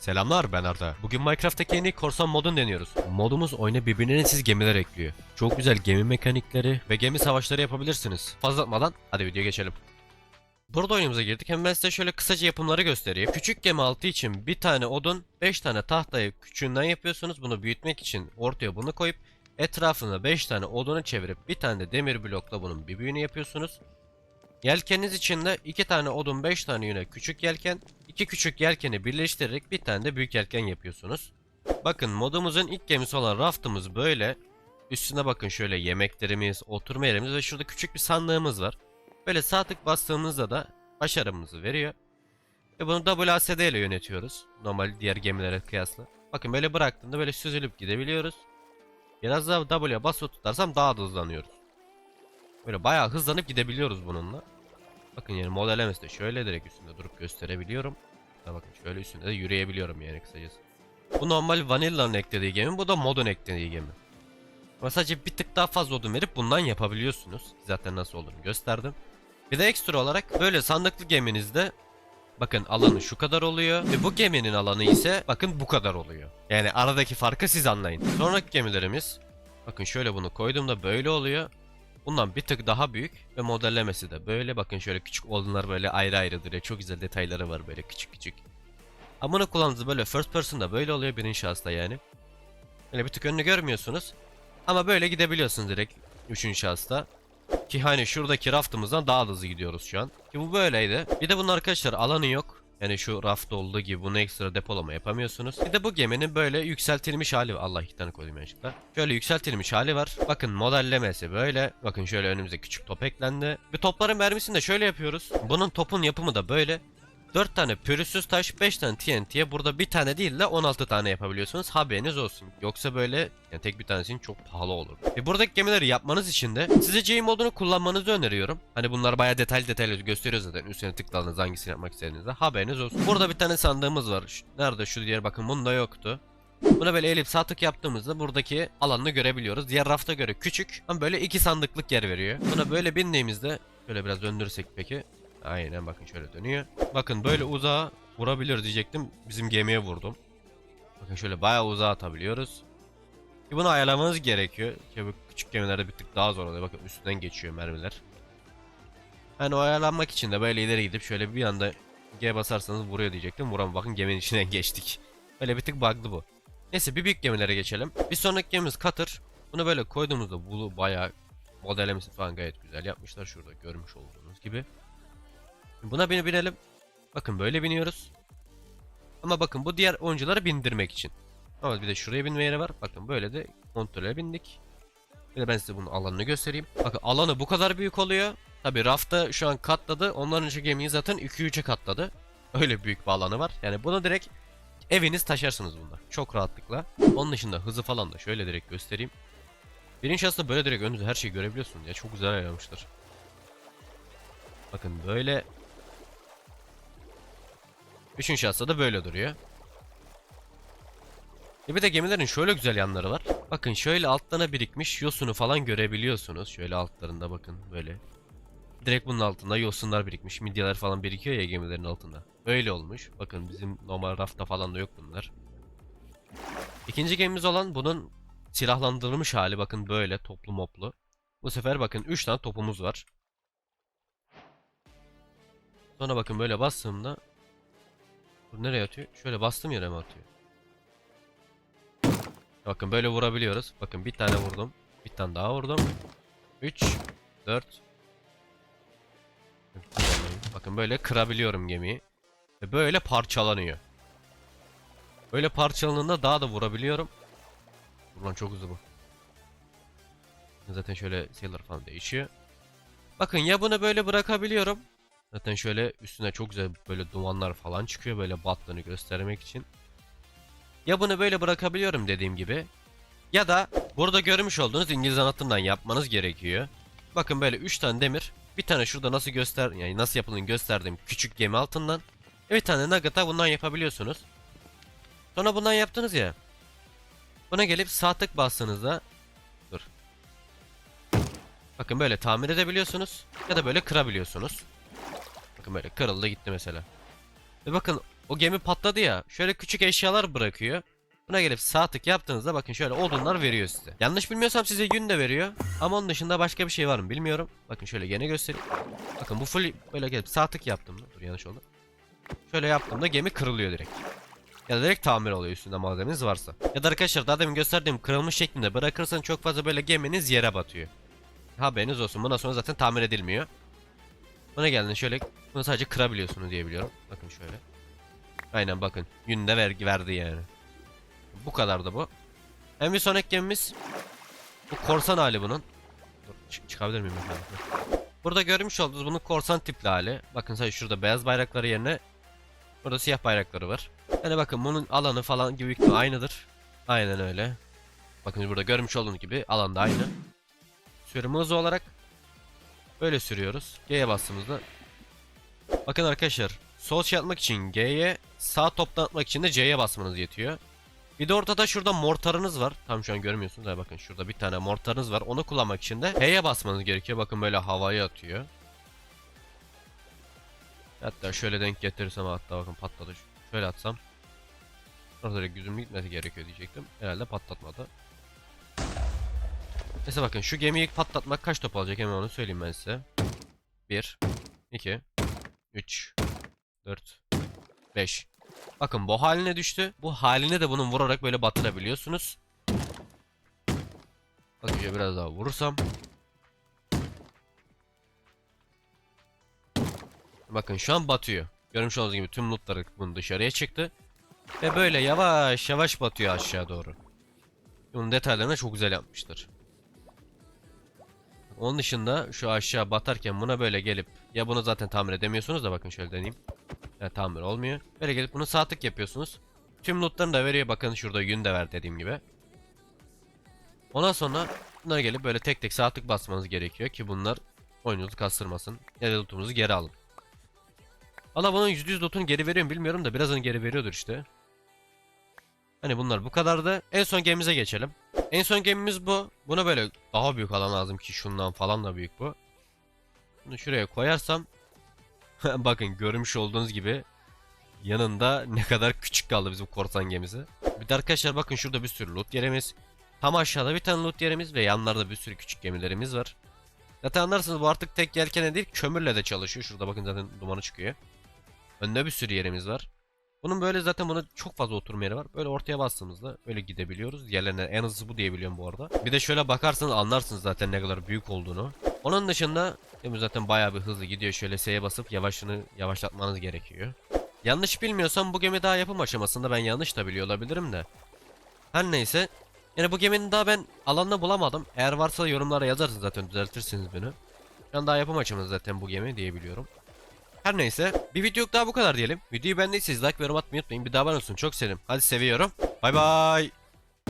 Selamlar ben Arda. Bugün Minecraft'taki yeni korsan modunu deniyoruz. Modumuz oyuna birbirine siz gemiler ekliyor. Çok güzel gemi mekanikleri ve gemi savaşları yapabilirsiniz. Fazla atmadan hadi videoya geçelim. Burada oyunumuza girdik. Hem ben size şöyle kısaca yapımları göstereyim. Küçük gemi altı için bir tane odun, 5 tane tahtayı küçüğünden yapıyorsunuz. Bunu büyütmek için ortaya bunu koyup etrafına 5 tane odunu çevirip bir tane de demir blokla bunun bir büyüğünü yapıyorsunuz. Yelkeniniz için de 2 tane odun 5 tane yine küçük yelken, 2 küçük yelkeni birleştirerek bir tane de büyük yelken yapıyorsunuz. Bakın modumuzun ilk gemisi olan raftımız böyle. Üstüne bakın şöyle yemeklerimiz, oturma yerimiz ve şurada küçük bir sandığımız var. Böyle sağ tık bastığımızda da başarımızı veriyor. Ve bunu WASD ile yönetiyoruz. Normal diğer gemilere kıyasla. Bakın böyle bıraktığımda böyle süzülüp gidebiliyoruz. Biraz daha W'ye basılı tutarsam daha da hızlanıyoruz. Böyle bayağı hızlanıp gidebiliyoruz bununla. Bakın yani modellemesi de şöyle direkt üstünde durup gösterebiliyorum. Da bakın şöyle üstünde de yürüyebiliyorum yani kısacası. Bu normal Vanilla'nın eklediği gemi, bu da modun eklediği gemi. Ama sadece bir tık daha fazla odun verip bundan yapabiliyorsunuz. Zaten nasıl olduğunu gösterdim. Bir de ekstra olarak böyle sandıklı geminizde bakın alanı şu kadar oluyor ve bu geminin alanı ise bakın bu kadar oluyor. Yani aradaki farkı siz anlayın. Sonraki gemilerimiz bakın şöyle bunu koyduğumda böyle oluyor. Bundan bir tık daha büyük ve modellemesi de böyle. Bakın şöyle küçük odunlar böyle ayrı ayrı duruyor. Çok güzel detayları var böyle küçük küçük. Bunu kullandığınızda böyle first person'da böyle oluyor birinci şahısta yani. Böyle bir tık önünü görmüyorsunuz. Ama böyle gidebiliyorsunuz direkt üçüncü şahısta. Ki hani şuradaki raftımızdan daha hızlı gidiyoruz şu an. Ki bu böyleydi. Bir de bunun arkadaşlar alanı yok. Yani şu rafta olduğu gibi bunu ekstra depolama yapamıyorsunuz. Bir de bu geminin böyle yükseltilmiş hali var. Allah iki tane koydum yanlışlıkla. Şöyle yükseltilmiş hali var. Bakın modellemesi böyle. Bakın şöyle önümüze küçük top eklendi. Bir topların mermisini de şöyle yapıyoruz. Bunun topun yapımı da böyle. 4 tane pürüzsüz taş, 5 tane TNT'ye burada bir tane değil de 16 tane yapabiliyorsunuz. Haberiniz olsun. Yoksa böyle yani tek bir tanesinin çok pahalı olur. Ve buradaki gemileri yapmanız için de size J modunu kullanmanızı öneriyorum. Hani bunlar bayağı detaylı detaylı gösteriyor zaten. Üstüne tıkladığınız hangisini yapmak istediğinizde haberiniz olsun. Burada bir tane sandığımız var. Şu- Nerede şu diğer bakın bunda yoktu. Buna böyle elip sağ tık yaptığımızda buradaki alanını görebiliyoruz. Diğer rafta göre küçük ama böyle iki sandıklık yer veriyor. Buna böyle bindiğimizde şöyle biraz döndürürsek peki. Aynen bakın şöyle dönüyor. Bakın böyle uzağa vurabilir diyecektim. Bizim gemiye vurdum. Bakın şöyle bayağı uzağa atabiliyoruz. Ki bunu ayarlamanız gerekiyor. Ki bu küçük gemilerde bir tık daha zor oluyor. Bakın üstünden geçiyor mermiler. Yani o ayarlanmak için de böyle ileri gidip şöyle bir anda G basarsanız vuruyor diyecektim. Vuram bakın geminin içinden geçtik. Öyle bir tık bug'lı bu. Neyse bir büyük gemilere geçelim. Bir sonraki gemimiz Cutter. Bunu böyle koyduğumuzda bu bayağı modellemesi falan gayet güzel yapmışlar. Şurada görmüş olduğunuz gibi. Buna bini binelim. Bakın böyle biniyoruz. Ama bakın bu diğer oyuncuları bindirmek için. Ama bir de şuraya binme yeri var. Bakın böyle de kontrole bindik. Bir de ben size bunun alanını göstereyim. Bakın alanı bu kadar büyük oluyor. Tabi rafta şu an katladı. Ondan önce gemiyi zaten 2-3'e katladı. Öyle büyük bir alanı var. Yani bunu direkt eviniz taşırsınız bunda. Çok rahatlıkla. Onun dışında hızı falan da şöyle direkt göstereyim. Birinci şahısta böyle direkt önünüzde her şeyi görebiliyorsunuz ya. Çok güzel ayarlamışlar. Bakın böyle Üçüncü şahısta da böyle duruyor. E bir de gemilerin şöyle güzel yanları var. Bakın şöyle altlarına birikmiş yosunu falan görebiliyorsunuz. Şöyle altlarında bakın böyle. Direkt bunun altında yosunlar birikmiş. Midyeler falan birikiyor ya gemilerin altında. Öyle olmuş. Bakın bizim normal rafta falan da yok bunlar. İkinci gemimiz olan bunun silahlandırılmış hali. Bakın böyle toplu moplu. Bu sefer bakın 3 tane topumuz var. Sonra bakın böyle bastığımda bu nereye atıyor? Şöyle bastım yere mi atıyor? Bakın böyle vurabiliyoruz. Bakın bir tane vurdum. Bir tane daha vurdum. 3 4 Bakın böyle kırabiliyorum gemiyi. Ve böyle parçalanıyor. Böyle parçalandığında daha da vurabiliyorum. Ulan çok hızlı bu. Zaten şöyle sayılar falan değişiyor. Bakın ya bunu böyle bırakabiliyorum. Zaten şöyle üstüne çok güzel böyle dumanlar falan çıkıyor böyle battığını göstermek için. Ya bunu böyle bırakabiliyorum dediğim gibi. Ya da burada görmüş olduğunuz İngiliz anlatımdan yapmanız gerekiyor. Bakın böyle 3 tane demir. Bir tane şurada nasıl göster yani nasıl yapıldığını gösterdiğim küçük gemi altından. Bir tane nugget'a bundan yapabiliyorsunuz. Sonra bundan yaptınız ya. Buna gelip sağ tık bastığınızda dur. Bakın böyle tamir edebiliyorsunuz ya da böyle kırabiliyorsunuz. Bakın böyle kırıldı gitti mesela. Ve bakın O gemi patladı ya. Şöyle küçük eşyalar bırakıyor. Buna gelip sağ tık yaptığınızda bakın şöyle odunlar veriyor size. Yanlış bilmiyorsam size yün de veriyor. Ama onun dışında başka bir şey var mı bilmiyorum. Bakın şöyle gene göstereyim. Bakın bu full böyle gelip sağ tık yaptığımda. Dur yanlış oldu. Şöyle yaptığımda gemi kırılıyor direkt. Ya da direkt tamir oluyor üstünde malzemeniz varsa. Ya da arkadaşlar daha demin gösterdiğim kırılmış şeklinde bırakırsanız çok fazla böyle geminiz yere batıyor. Haberiniz olsun. Bundan sonra zaten tamir edilmiyor. Buna geldin şöyle bunu sadece kırabiliyorsunuz diye biliyorum. Bakın şöyle. Aynen bakın. Yün de vergi verdi yani. Bu kadar da bu. Hem bir sonraki gemimiz bu korsan hali bunun. Dur, çık- çıkabilir miyim? efendim? Burada görmüş olduğunuz bunun korsan tipli hali. Bakın sadece şurada beyaz bayrakları yerine burada siyah bayrakları var. Yani bakın bunun alanı falan gibi aynıdır. Aynen öyle. Bakın burada görmüş olduğunuz gibi alan da aynı. Sürüm hızı olarak böyle sürüyoruz. G'ye bastığımızda Bakın arkadaşlar sol şey atmak için G'ye sağ toptan atmak için de C'ye basmanız yetiyor. Bir de ortada şurada mortarınız var. Tam şu an görmüyorsunuz. Ha bakın şurada bir tane mortarınız var. Onu kullanmak için de H'ye basmanız gerekiyor. Bakın böyle havaya atıyor. Hatta şöyle denk getirirsem hatta bakın patladı. Şöyle atsam. Orada güzüm gitmesi gerekiyor diyecektim. Herhalde patlatmadı. Neyse bakın şu gemiyi patlatmak kaç top alacak hemen onu söyleyeyim ben size. 1 2 3 4 5 Bakın bu haline düştü. Bu haline de bunun vurarak böyle batırabiliyorsunuz. Bakın biraz daha vurursam. Bakın şu an batıyor. Görmüş olduğunuz gibi tüm lootları bunun dışarıya çıktı. Ve böyle yavaş yavaş batıyor aşağı doğru. Bunun detaylarını çok güzel yapmıştır. Onun dışında şu aşağı batarken buna böyle gelip ya bunu zaten tamir edemiyorsunuz da bakın şöyle deneyeyim. Yani tamir olmuyor. Böyle gelip bunu sağ tık yapıyorsunuz. Tüm lootlarını da veriyor. Bakın şurada yün de ver dediğim gibi. Ondan sonra bunlara gelip böyle tek tek sağ tık basmanız gerekiyor ki bunlar oyununuzu kastırmasın. Ya da lootumuzu geri alın. Valla bunun %100 lootunu geri veriyor mu bilmiyorum da birazını geri veriyordur işte. Hani bunlar bu kadardı. En son gemimize geçelim. En son gemimiz bu. Buna böyle daha büyük alan lazım ki şundan falan da büyük bu. Bunu şuraya koyarsam bakın görmüş olduğunuz gibi yanında ne kadar küçük kaldı bizim korsan gemisi. Bir de arkadaşlar bakın şurada bir sürü loot yerimiz. Tam aşağıda bir tane loot yerimiz ve yanlarda bir sürü küçük gemilerimiz var. Zaten anlarsınız bu artık tek yelkene değil kömürle de çalışıyor. Şurada bakın zaten dumanı çıkıyor. Önde bir sürü yerimiz var. Bunun böyle zaten buna çok fazla oturma yeri var. Böyle ortaya bastığımızda böyle gidebiliyoruz. Yerlerine en hızlısı bu diyebiliyorum bu arada. Bir de şöyle bakarsanız anlarsınız zaten ne kadar büyük olduğunu. Onun dışında Değil zaten bayağı bir hızlı gidiyor. Şöyle S'ye basıp yavaşını yavaşlatmanız gerekiyor. Yanlış bilmiyorsam bu gemi daha yapım aşamasında ben yanlış da biliyor olabilirim de. Her neyse. Yani bu geminin daha ben alanını bulamadım. Eğer varsa yorumlara yazarsınız zaten düzeltirsiniz beni. Şu an daha yapım aşamasında zaten bu gemi diyebiliyorum. Her neyse. Bir video daha bu kadar diyelim. Videoyu beğendiyseniz like ve yorum atmayı unutmayın. Bir daha abone olsun. Çok sevinirim. Hadi seviyorum. Bay bay.